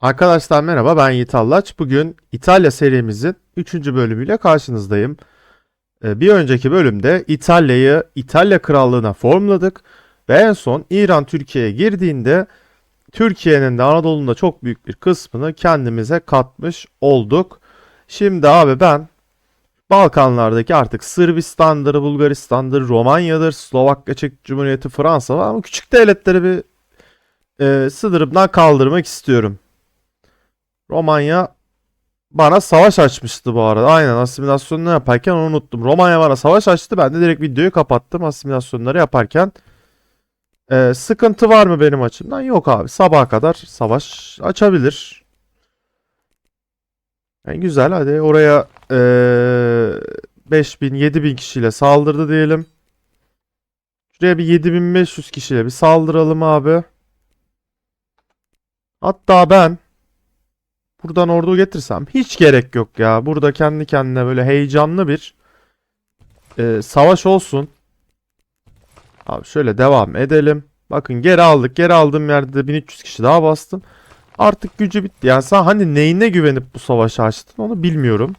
Arkadaşlar merhaba ben Yiğit Allaç. Bugün İtalya serimizin 3. bölümüyle karşınızdayım. Ee, Bir önceki bölümde İtalya'yı İtalya Krallığı'na formladık ve en son İran Türkiye'ye girdiğinde Türkiye'nin de Anadolu'nun da çok büyük bir kısmını kendimize katmış olduk. Şimdi abi ben Balkanlardaki artık Sırbistan'dır, Bulgaristan'dır, Romanya'dır, Slovakya Çek Cumhuriyeti, Fransa var ama küçük devletleri bir e, sınırımdan kaldırmak istiyorum. Romanya bana savaş açmıştı bu arada. Aynen asimilasyonunu yaparken onu unuttum. Romanya bana savaş açtı. Ben de direkt videoyu kapattım asimilasyonları yaparken. Ee, sıkıntı var mı benim açımdan? Yok abi. Sabaha kadar savaş açabilir. Yani güzel hadi oraya ee, 5000 7000 kişiyle saldırdı diyelim. Şuraya bir 7500 kişiyle bir saldıralım abi. Hatta ben Buradan ordu getirsem hiç gerek yok ya. Burada kendi kendine böyle heyecanlı bir e, savaş olsun. Abi şöyle devam edelim. Bakın geri aldık. Geri aldığım yerde de 1300 kişi daha bastım. Artık gücü bitti. Yani sen hani neyine güvenip bu savaşı açtın onu bilmiyorum.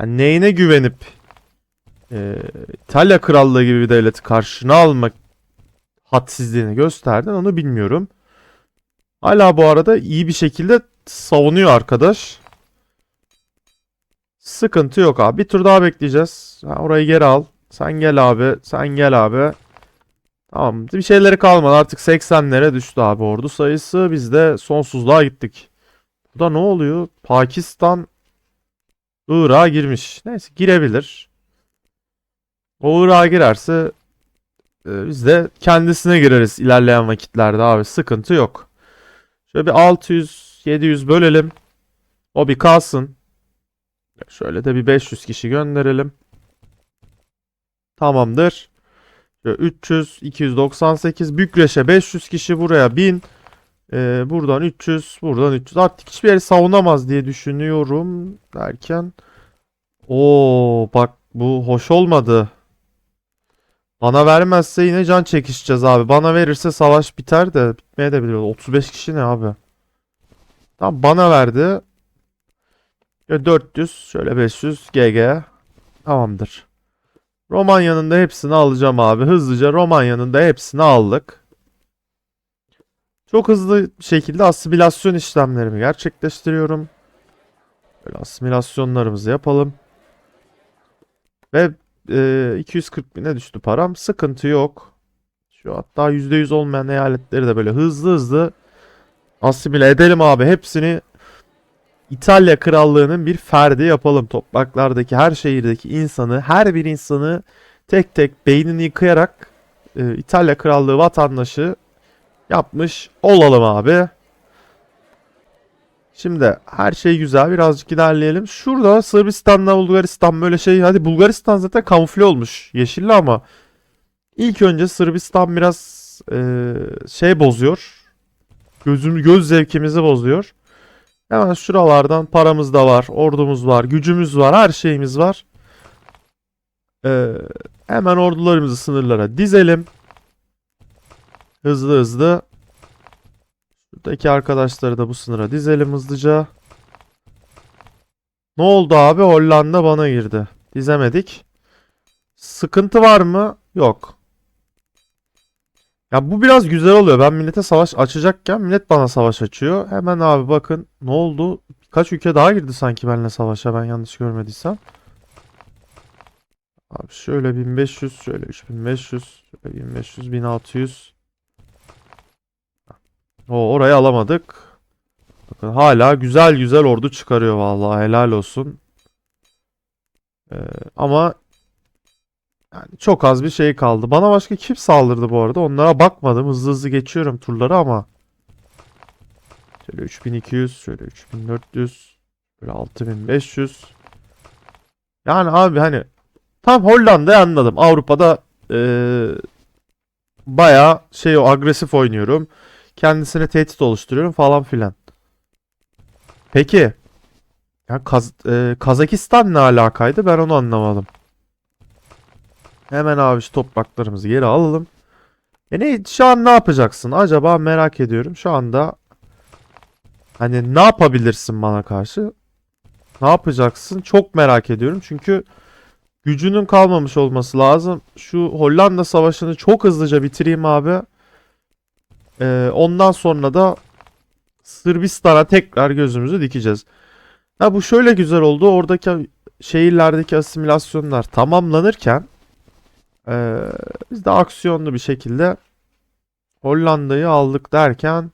Yani neyine güvenip e, İtalya Krallığı gibi bir devleti karşına almak hadsizliğini gösterdin onu bilmiyorum. Hala bu arada iyi bir şekilde savunuyor arkadaş. Sıkıntı yok abi. Bir tur daha bekleyeceğiz. Ha, orayı geri al. Sen gel abi. Sen gel abi. Tamam. Bir şeyleri kalmadı. Artık 80'lere düştü abi ordu sayısı. Biz de sonsuzluğa gittik. Burada ne oluyor? Pakistan Irak'a girmiş. Neyse girebilir. O Irak'a girerse e, biz de kendisine gireriz ilerleyen vakitlerde abi. Sıkıntı yok. Şöyle bir 600 700 bölelim. O bir kalsın. Şöyle de bir 500 kişi gönderelim. Tamamdır. Şöyle 300 298 Bükreş'e 500 kişi buraya 1000 Ee, buradan 300 buradan 300 artık hiçbir yeri savunamaz diye düşünüyorum derken Oo bak bu hoş olmadı. Bana vermezse yine can çekişeceğiz abi. Bana verirse savaş biter de bitmeye de bilir. 35 kişi ne abi? Tamam bana verdi. Şöyle 400 şöyle 500 GG. Tamamdır. Romanya'nın da hepsini alacağım abi. Hızlıca Romanya'nın da hepsini aldık. Çok hızlı şekilde asimilasyon işlemlerimi gerçekleştiriyorum. Böyle asimilasyonlarımızı yapalım. Ve e, 240 bine düştü param. Sıkıntı yok. Şu hatta %100 olmayan eyaletleri de böyle hızlı hızlı asimile edelim abi. Hepsini İtalya Krallığı'nın bir ferdi yapalım. Topraklardaki her şehirdeki insanı, her bir insanı tek tek beynini yıkayarak e, İtalya Krallığı vatandaşı yapmış olalım abi. Şimdi her şey güzel. Birazcık ilerleyelim. Şurada Sırbistan'la Bulgaristan böyle şey. Hadi Bulgaristan zaten kamufle olmuş. Yeşilli ama ilk önce Sırbistan biraz e, şey bozuyor. Gözüm, göz zevkimizi bozuyor. Hemen şuralardan paramız da var. Ordumuz var. Gücümüz var. Her şeyimiz var. E, hemen ordularımızı sınırlara dizelim. Hızlı hızlı. Şuradaki arkadaşları da bu sınıra dizelim hızlıca. Ne oldu abi? Hollanda bana girdi. Dizemedik. Sıkıntı var mı? Yok. Ya bu biraz güzel oluyor. Ben millete savaş açacakken millet bana savaş açıyor. Hemen abi bakın ne oldu? Birkaç ülke daha girdi sanki benimle savaşa ben yanlış görmediysem. Abi şöyle 1500, şöyle 3500, şöyle 1500, 1600. O orayı alamadık. Bakın hala güzel güzel ordu çıkarıyor vallahi helal olsun. Ee, ama yani çok az bir şey kaldı. Bana başka kim saldırdı bu arada? Onlara bakmadım. Hızlı hızlı geçiyorum turları ama. Şöyle 3200, şöyle 3400, şöyle 6500. Yani abi hani tam Hollanda'yı anladım. Avrupa'da ee, bayağı şey o agresif oynuyorum. Kendisine tehdit oluşturuyorum falan filan. Peki. Ya Kaz e, Kazakistan ne alakaydı? Ben onu anlamadım. Hemen abi şu topraklarımızı geri alalım. E ne, şu an ne yapacaksın? Acaba merak ediyorum. Şu anda hani ne yapabilirsin bana karşı? Ne yapacaksın? Çok merak ediyorum. Çünkü gücünün kalmamış olması lazım. Şu Hollanda Savaşı'nı çok hızlıca bitireyim abi. Ee, ondan sonra da Sırbistan'a tekrar gözümüzü dikeceğiz. Ha bu şöyle güzel oldu. Oradaki şehirlerdeki asimilasyonlar tamamlanırken ee, biz de aksiyonlu bir şekilde Hollanda'yı aldık derken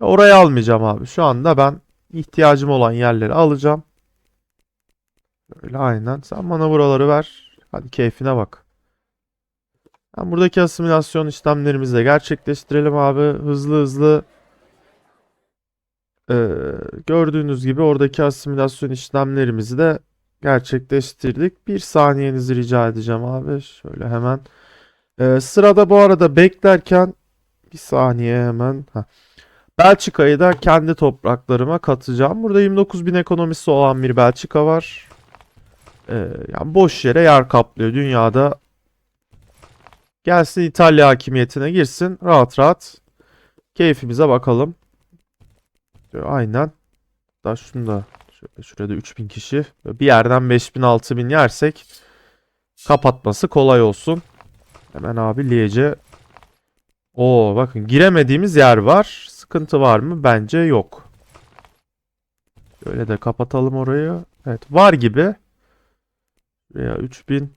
orayı almayacağım abi. Şu anda ben ihtiyacım olan yerleri alacağım. Böyle aynen. Sen bana buraları ver. Hadi keyfine bak. Ben buradaki asimilasyon işlemlerimizi de gerçekleştirelim abi. Hızlı hızlı. Ee, gördüğünüz gibi oradaki asimilasyon işlemlerimizi de gerçekleştirdik. Bir saniyenizi rica edeceğim abi. Şöyle hemen. Ee, sırada bu arada beklerken bir saniye hemen. Heh. Belçika'yı da kendi topraklarıma katacağım. Burada 29 bin ekonomisi olan bir Belçika var. Ee, yani boş yere yer kaplıyor dünyada. Gelsin İtalya hakimiyetine girsin. Rahat rahat. Keyfimize bakalım. Aynen. Daha şunu da şöyle şurada 3000 kişi. Bir yerden 5000 6000 yersek kapatması kolay olsun. Hemen abi Liège'e. Oo bakın giremediğimiz yer var. Sıkıntı var mı? Bence yok. Şöyle de kapatalım orayı. Evet var gibi. Veya 3000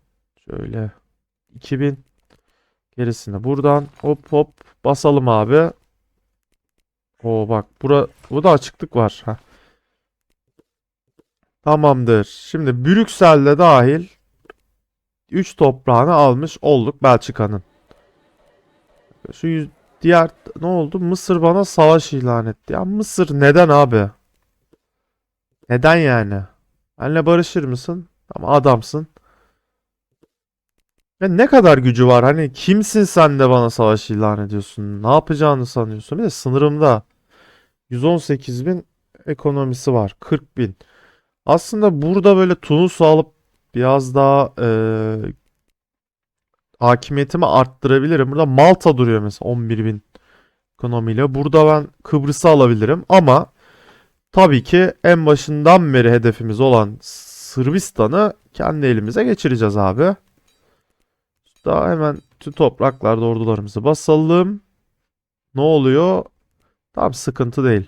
şöyle 2000 gerisini buradan hop hop basalım abi. Oo bak bura bu da açıklık var. Heh. Tamamdır. Şimdi Brüksel'de dahil 3 toprağını almış olduk Belçika'nın. Şu yüz- diğer ne oldu? Mısır bana savaş ilan etti. Ya Mısır neden abi? Neden yani? Benle barışır mısın? Ama adamsın. Ya ne kadar gücü var? Hani kimsin sen de bana savaş ilan ediyorsun? Ne yapacağını sanıyorsun? Bir de sınırımda 118 bin ekonomisi var. 40 bin. Aslında burada böyle Tunus alıp biraz daha eee hakimiyetimi arttırabilirim. Burada Malta duruyor mesela 11 bin ekonomiyle. Burada ben Kıbrıs'ı alabilirim ama tabii ki en başından beri hedefimiz olan Sırbistan'ı kendi elimize geçireceğiz abi. Daha hemen tüm topraklarda ordularımızı basalım. Ne oluyor? Tamam sıkıntı değil.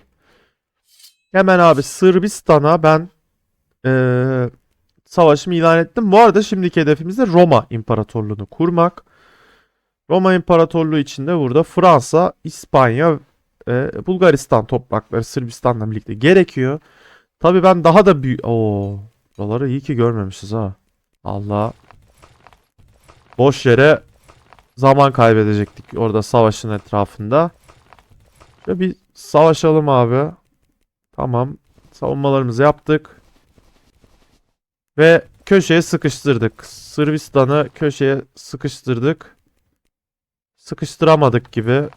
Hemen abi Sırbistan'a ben eee savaşımı ilan ettim. Bu arada şimdiki hedefimiz de Roma İmparatorluğu'nu kurmak. Roma İmparatorluğu içinde burada Fransa, İspanya, e, Bulgaristan toprakları Sırbistan'la birlikte gerekiyor. Tabii ben daha da büyük... Oo, buraları iyi ki görmemişiz ha. Allah. Boş yere zaman kaybedecektik orada savaşın etrafında. Şöyle bir savaşalım abi. Tamam. Savunmalarımızı yaptık. Ve köşeye sıkıştırdık. Sırbistan'ı köşeye sıkıştırdık. Sıkıştıramadık gibi.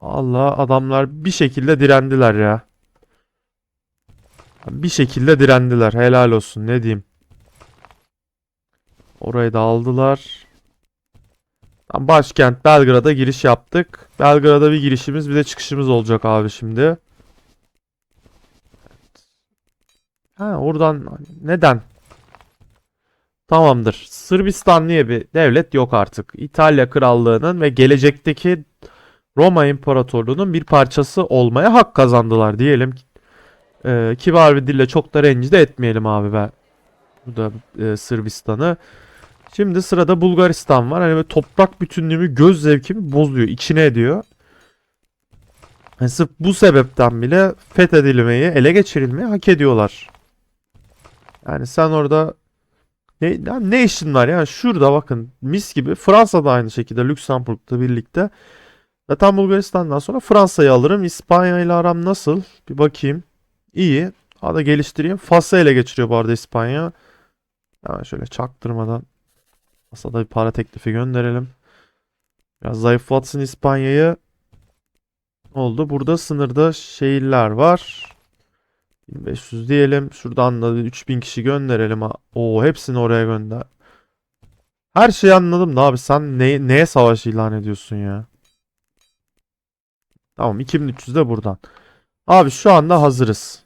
Allah adamlar bir şekilde direndiler ya. Bir şekilde direndiler. Helal olsun ne diyeyim. Orayı da aldılar. Tam başkent Belgrad'a giriş yaptık. Belgrad'a bir girişimiz bir de çıkışımız olacak abi şimdi. Ha oradan neden? Tamamdır. Sırbistan diye bir devlet yok artık. İtalya Krallığı'nın ve gelecekteki Roma İmparatorluğu'nun bir parçası olmaya hak kazandılar diyelim. Ee, kibar bir dille çok da rencide etmeyelim abi ben. Burada e, Sırbistan'ı. Şimdi sırada Bulgaristan var. Hani böyle toprak bütünlüğümü, göz zevkimi bozuyor, içine ediyor. Yani sırf bu sebepten bile fethedilmeyi, ele geçirilmeyi hak ediyorlar. Yani sen orada ne, ya ne işin var ya? Şurada bakın mis gibi. Fransa da aynı şekilde Lüksemburg'la birlikte. Zaten Bulgaristan'dan sonra Fransa'yı alırım. İspanya ile aram nasıl? Bir bakayım. İyi. Daha da geliştireyim. Fas'ı ele geçiriyor bu arada İspanya. Hemen şöyle çaktırmadan masada bir para teklifi gönderelim. Biraz zayıflatsın İspanya'yı. Oldu? Burada sınırda şehirler var. 1500 diyelim. Şuradan da 3000 kişi gönderelim. Oo hepsini oraya gönder. Her şeyi anladım da abi sen ne, neye savaş ilan ediyorsun ya? Tamam 2300 de buradan. Abi şu anda hazırız.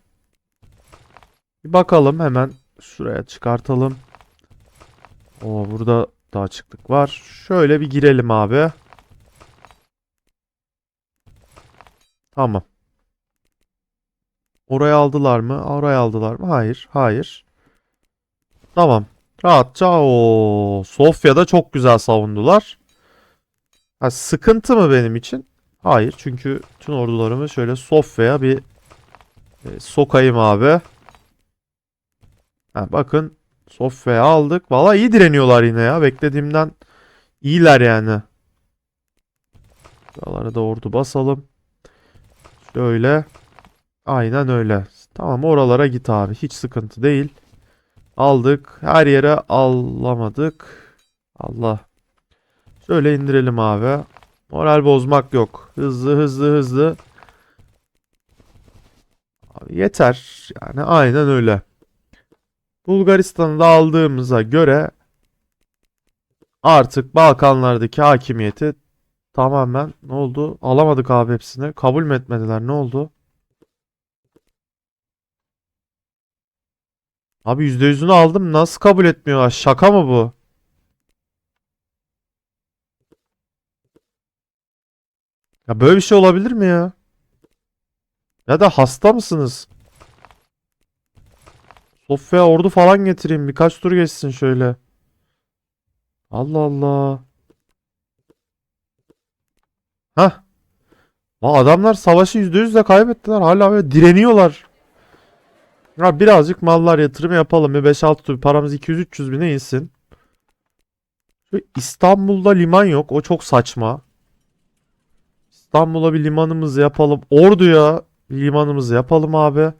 Bir bakalım hemen şuraya çıkartalım. O burada da açıklık var. Şöyle bir girelim abi. Tamam. Oraya aldılar mı? Oraya aldılar mı? Hayır. Hayır. Tamam. Rahatça o Sofya'da çok güzel savundular. Ha, sıkıntı mı benim için? Hayır. Çünkü tüm ordularımı şöyle Sofya'ya bir e, sokayım abi. Ha, bakın Sofya'ya aldık. Valla iyi direniyorlar yine ya. Beklediğimden iyiler yani. Buralara da ordu basalım. Şöyle. Aynen öyle. Tamam oralara git abi. Hiç sıkıntı değil. Aldık. Her yere alamadık. Allah. Şöyle indirelim abi. Moral bozmak yok. Hızlı hızlı hızlı. Abi yeter. Yani aynen öyle. Bulgaristan'ı da aldığımıza göre artık Balkanlardaki hakimiyeti tamamen ne oldu? Alamadık abi hepsini. Kabul mü etmediler? Ne oldu? Abi %100'ünü aldım. Nasıl kabul etmiyorlar? Şaka mı bu? Ya böyle bir şey olabilir mi ya? Ya da hasta mısınız? Sofya ordu falan getireyim. Birkaç tur geçsin şöyle. Allah Allah. Hah. Adamlar savaşı %100 de kaybettiler. Hala böyle direniyorlar. Ya birazcık mallar yatırım yapalım. Bir 5-6 tur paramız 200-300 bine insin. İstanbul'da liman yok. O çok saçma. İstanbul'a bir limanımızı yapalım. Ordu'ya bir limanımızı yapalım abi.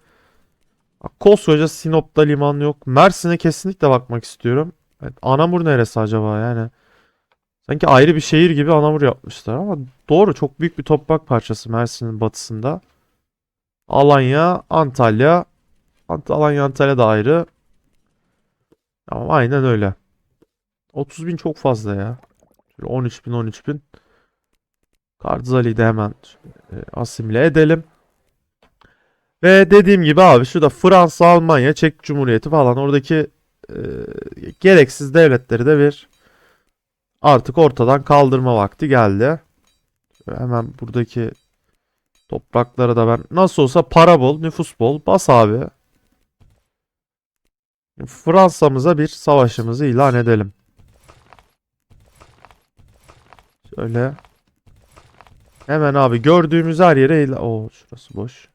Koskoca Sinop'ta liman yok. Mersin'e kesinlikle bakmak istiyorum. Evet, Anamur neresi acaba yani? Sanki ayrı bir şehir gibi Anamur yapmışlar ama doğru çok büyük bir toprak parçası Mersin'in batısında. Alanya, Antalya. Ant Alanya, Antalya da ayrı. Ama aynen öyle. 30 bin çok fazla ya. Şöyle 13 bin 13 bin. De hemen e, asimile edelim. Ve dediğim gibi abi şurada Fransa, Almanya, Çek Cumhuriyeti falan oradaki e, gereksiz devletleri de bir artık ortadan kaldırma vakti geldi. Hemen buradaki toprakları da ben nasıl olsa para bol, nüfus bol bas abi. Fransa'mıza bir savaşımızı ilan edelim. Şöyle. Hemen abi gördüğümüz her yere ila... Oo şurası boş.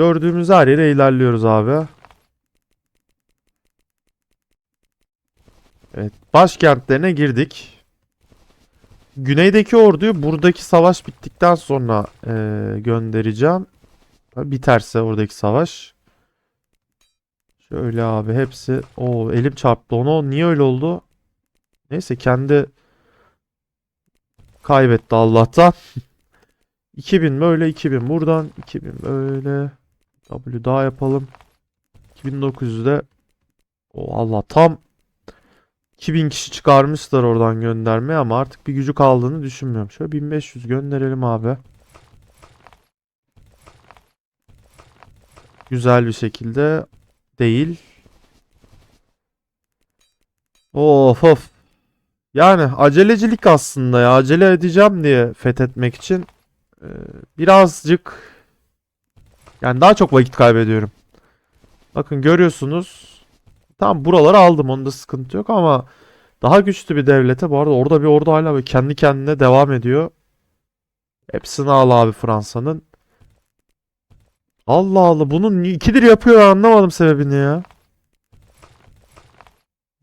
Gördüğümüz her yere ilerliyoruz abi. Evet, başkentlerine girdik. Güneydeki orduyu buradaki savaş bittikten sonra eee, göndereceğim. Biterse oradaki savaş. Şöyle abi hepsi. O elim çarptı ona. Niye öyle oldu? Neyse kendi kaybetti Allah'tan. 2000 böyle 2000 buradan 2000 böyle W daha yapalım. 2900'de o Allah tam 2000 kişi çıkarmışlar oradan göndermeye ama artık bir gücü kaldığını düşünmüyorum. Şöyle 1500 gönderelim abi. Güzel bir şekilde değil. Of of. Yani acelecilik aslında ya. Acele edeceğim diye fethetmek için birazcık yani daha çok vakit kaybediyorum. Bakın görüyorsunuz. Tam buraları aldım. Onda sıkıntı yok ama daha güçlü bir devlete bu arada orada bir ordu hala böyle kendi kendine devam ediyor. Hepsini al abi Fransa'nın. Allah Allah bunun ikidir yapıyor anlamadım sebebini ya.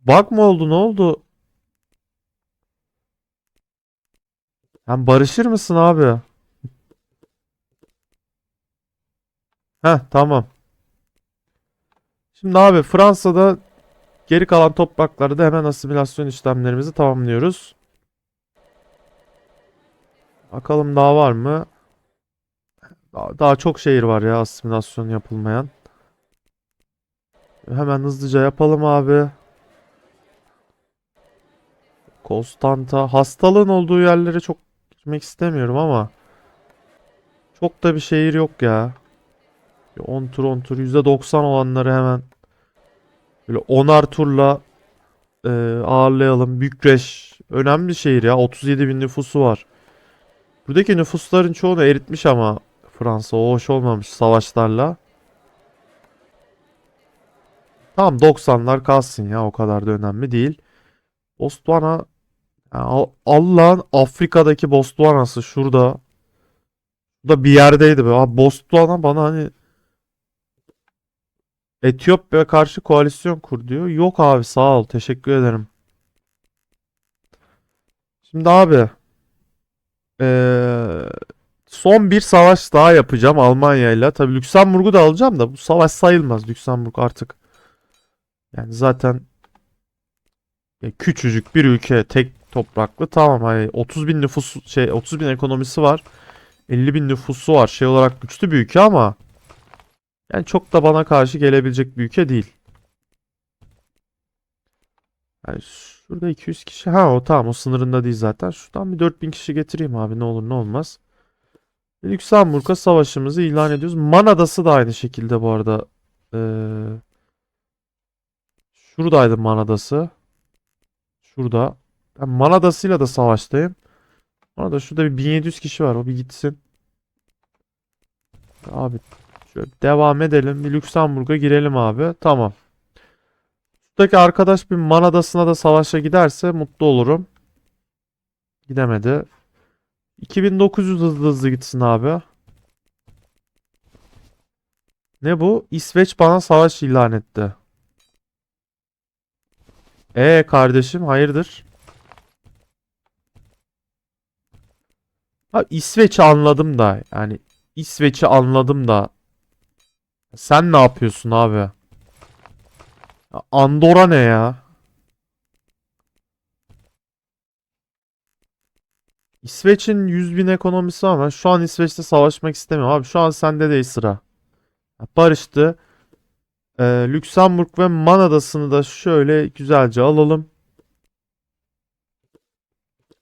Bug mı oldu ne oldu? Sen barışır mısın abi? Heh tamam. Şimdi abi Fransa'da geri kalan topraklarda hemen asimilasyon işlemlerimizi tamamlıyoruz. Bakalım daha var mı? Daha, daha çok şehir var ya asimilasyon yapılmayan. Hemen hızlıca yapalım abi. Konstanta. Hastalığın olduğu yerlere çok gitmek istemiyorum ama çok da bir şehir yok ya. Bir 10 tur 10 tur %90 olanları hemen böyle 10'ar turla e, ağırlayalım. Bükreş önemli şehir ya. 37 bin nüfusu var. Buradaki nüfusların çoğunu eritmiş ama Fransa o hoş olmamış savaşlarla. Tamam 90'lar kalsın ya o kadar da önemli değil. Botswana ya Al- Allah'ın Afrika'daki Botswana'sı şurada. Şurada bir yerdeydi be. Abi bana hani Etiyopya karşı koalisyon kur diyor. Yok abi sağ ol teşekkür ederim. Şimdi abi eee, son bir savaş daha yapacağım Almanya'yla. Tabii Lüksemburg'u da alacağım da bu savaş sayılmaz Lüksemburg artık. Yani zaten ya küçücük bir ülke tek topraklı tamam hani 30 bin nüfus şey 30 bin ekonomisi var. 50 bin nüfusu var. Şey olarak güçlü bir ülke ama yani çok da bana karşı gelebilecek bir ülke değil. Yani şurada 200 kişi. Ha o tamam o sınırında değil zaten. Şuradan bir 4000 kişi getireyim abi ne olur ne olmaz. Lüksemburg'a savaşımızı ilan ediyoruz. Man Adası da aynı şekilde bu arada. Ee, şuradaydı Man Adası. Şurada. Ben Man Adası'yla da savaştayım. Orada şurada bir 1700 kişi var. O bir gitsin. Abi devam edelim. Bir Lüksemburg'a girelim abi. Tamam. Şuradaki arkadaş bir Man Adası'na da savaşa giderse mutlu olurum. Gidemedi. 2900 hızlı hızlı gitsin abi. Ne bu? İsveç bana savaş ilan etti. E kardeşim hayırdır? Ha İsveç'i anladım da yani İsveç'i anladım da sen ne yapıyorsun abi? Ya Andorra ne ya? İsveç'in 100 bin ekonomisi ama şu an İsveç'te savaşmak istemiyorum abi. Şu an sende değil sıra. Barıştı. Ee, Lüksemburg ve Man Adası'nı da şöyle güzelce alalım.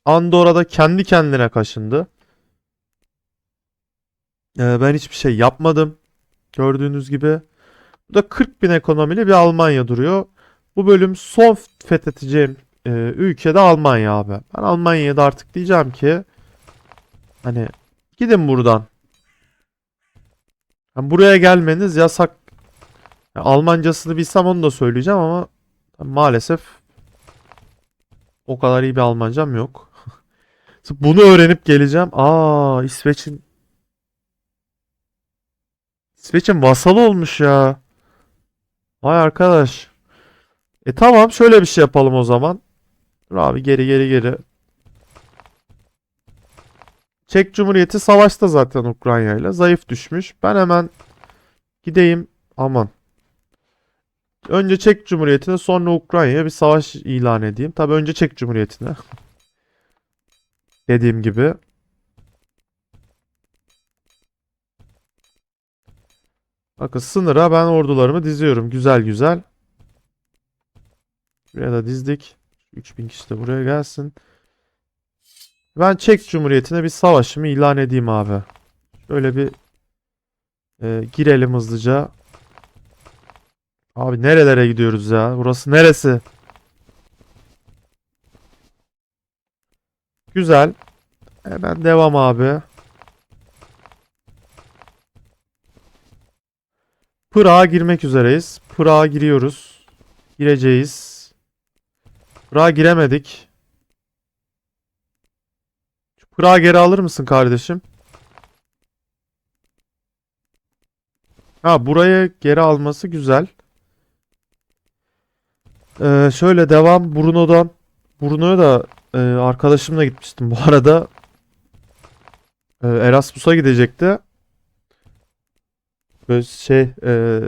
Andorra'da kendi kendine kaşındı. Ee, ben hiçbir şey yapmadım. Gördüğünüz gibi. Bu da 40 bin ekonomiyle bir Almanya duruyor. Bu bölüm son fethedeceğim e, ülke Almanya abi. Ben Almanya'ya da artık diyeceğim ki hani gidin buradan. Yani buraya gelmeniz yasak. Yani Almancasını bilsem onu da söyleyeceğim ama maalesef o kadar iyi bir Almancam yok. Bunu öğrenip geleceğim. Aa İsveç'in İsveç'in vasalı olmuş ya. Vay arkadaş. E tamam şöyle bir şey yapalım o zaman. Dur abi geri geri geri. Çek Cumhuriyeti savaşta zaten Ukrayna ile. Zayıf düşmüş. Ben hemen gideyim. Aman. Önce Çek Cumhuriyeti'ne sonra Ukrayna'ya bir savaş ilan edeyim. Tabii önce Çek Cumhuriyeti'ne. Dediğim gibi. Bakın sınıra ben ordularımı diziyorum. Güzel güzel. Buraya da dizdik. 3000 kişi de buraya gelsin. Ben Çek Cumhuriyeti'ne bir savaşımı ilan edeyim abi. Şöyle bir e, girelim hızlıca. Abi nerelere gidiyoruz ya? Burası neresi? Güzel. Hemen devam abi. Pırağa girmek üzereyiz. Pırağa giriyoruz. Gireceğiz. Pırağa giremedik. Şu Pırağı geri alır mısın kardeşim? Ha buraya geri alması güzel. Ee, şöyle devam Bruno'dan. Bruno'ya da e, arkadaşımla gitmiştim bu arada. E, Erasmus'a gidecekti. Böyle şey e,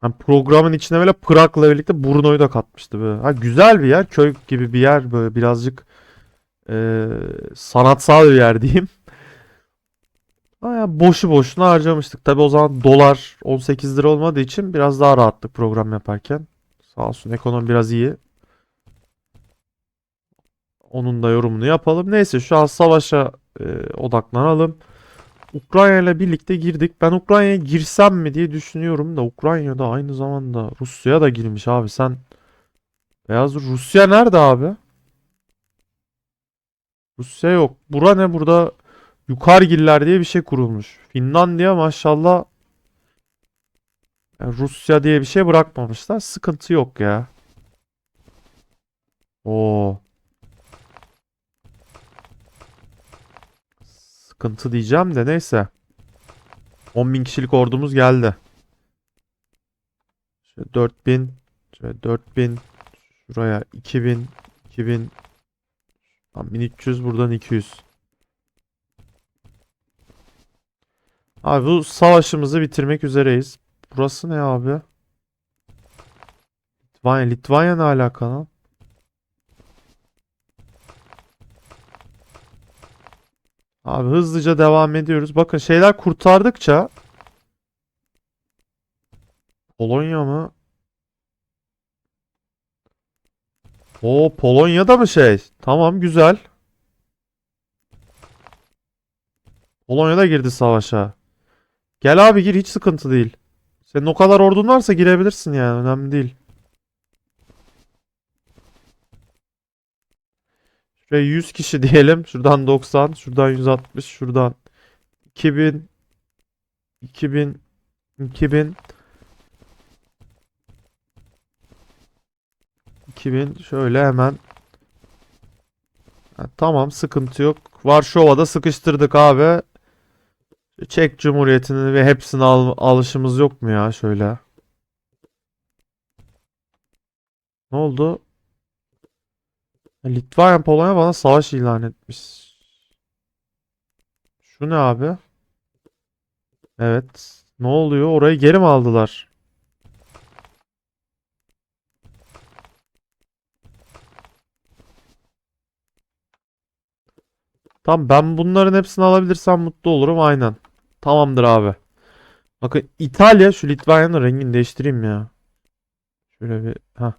hani programın içine böyle Prag'la birlikte Brno'yu da katmıştı böyle. Ha, güzel bir yer. Köy gibi bir yer böyle birazcık e, sanatsal bir yer diyeyim. Ama ya boşu boşuna harcamıştık. Tabi o zaman dolar 18 lira olmadığı için biraz daha rahattık program yaparken. Sağ olsun ekonomi biraz iyi. Onun da yorumunu yapalım. Neyse şu an savaşa e, odaklanalım. Ukrayna ile birlikte girdik. Ben Ukrayna'ya girsem mi diye düşünüyorum da Ukrayna'da aynı zamanda Rusya da girmiş abi. Sen Beyaz Rusya nerede abi? Rusya yok. Bura ne burada? Yukargiller diye bir şey kurulmuş. Finlandiya maşallah yani Rusya diye bir şey bırakmamışlar. Sıkıntı yok ya. Oo. Sıkıntı diyeceğim de neyse. 10.000 kişilik ordumuz geldi. Şöyle 4000, şöyle 4000, şuraya 2000, 2000, Tamam, 1300 buradan 200. Abi bu savaşımızı bitirmek üzereyiz. Burası ne abi? Litvanya, Litvanya ne alaka lan? Abi hızlıca devam ediyoruz. Bakın şeyler kurtardıkça Polonya mı? O Polonya'da mı şey? Tamam güzel. Polonya'da girdi savaşa. Gel abi gir hiç sıkıntı değil. Senin o kadar ordun varsa girebilirsin yani önemli değil. Şuraya 100 kişi diyelim. Şuradan 90, şuradan 160, şuradan 2000 2000 2000 2000 şöyle hemen Ha, tamam sıkıntı yok. Varşova'da sıkıştırdık abi. Çek Cumhuriyeti'ni ve hepsini al alışımız yok mu ya şöyle? Ne oldu? Litvanya Polonya bana savaş ilan etmiş. Şu ne abi? Evet. Ne oluyor? Orayı geri mi aldılar? Tamam ben bunların hepsini alabilirsem mutlu olurum aynen. Tamamdır abi. Bakın İtalya şu Litvanya'nın rengini değiştireyim ya. Şöyle bir ha.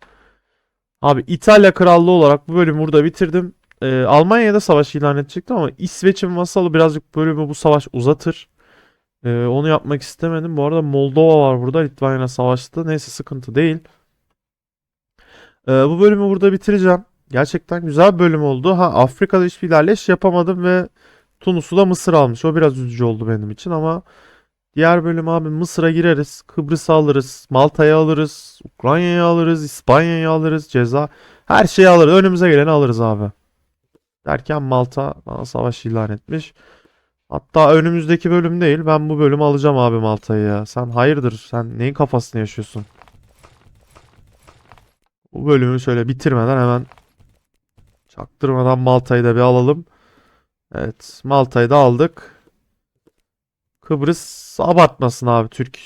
Abi İtalya Krallığı olarak bu bölümü burada bitirdim. Ee, Almanya'da savaş ilan edecektim ama İsveç'in vasalı birazcık bölümü bu savaş uzatır. Ee, onu yapmak istemedim. Bu arada Moldova var burada. Litvanya savaştı. Neyse sıkıntı değil. Ee, bu bölümü burada bitireceğim. Gerçekten güzel bir bölüm oldu. Ha Afrika'da hiçbir ilerleyiş yapamadım ve Tunus'u da Mısır almış. O biraz üzücü oldu benim için ama diğer bölüm abi Mısır'a gireriz. Kıbrıs'ı alırız. Malta'yı alırız. Ukrayna'yı alırız. İspanya'yı alırız. Ceza. Her şeyi alırız. Önümüze geleni alırız abi. Derken Malta bana savaş ilan etmiş. Hatta önümüzdeki bölüm değil. Ben bu bölümü alacağım abi Malta'yı ya. Sen hayırdır? Sen neyin kafasını yaşıyorsun? Bu bölümü şöyle bitirmeden hemen çaktırmadan Malta'yı da bir alalım. Evet, Malta'yı da aldık. Kıbrıs abartmasın abi Türk.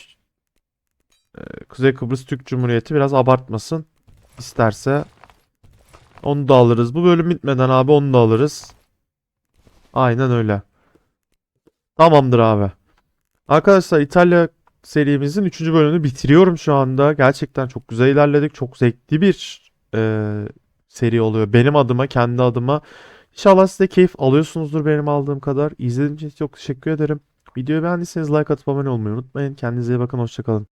Ee, Kuzey Kıbrıs Türk Cumhuriyeti biraz abartmasın. İsterse onu da alırız. Bu bölüm bitmeden abi onu da alırız. Aynen öyle. Tamamdır abi. Arkadaşlar İtalya serimizin 3. bölümünü bitiriyorum şu anda. Gerçekten çok güzel ilerledik. Çok zevkli bir e, seri oluyor. Benim adıma, kendi adıma. İnşallah siz de keyif alıyorsunuzdur benim aldığım kadar. İzlediğiniz için çok teşekkür ederim. Videoyu beğendiyseniz like atıp abone olmayı unutmayın. Kendinize iyi bakın. Hoşçakalın.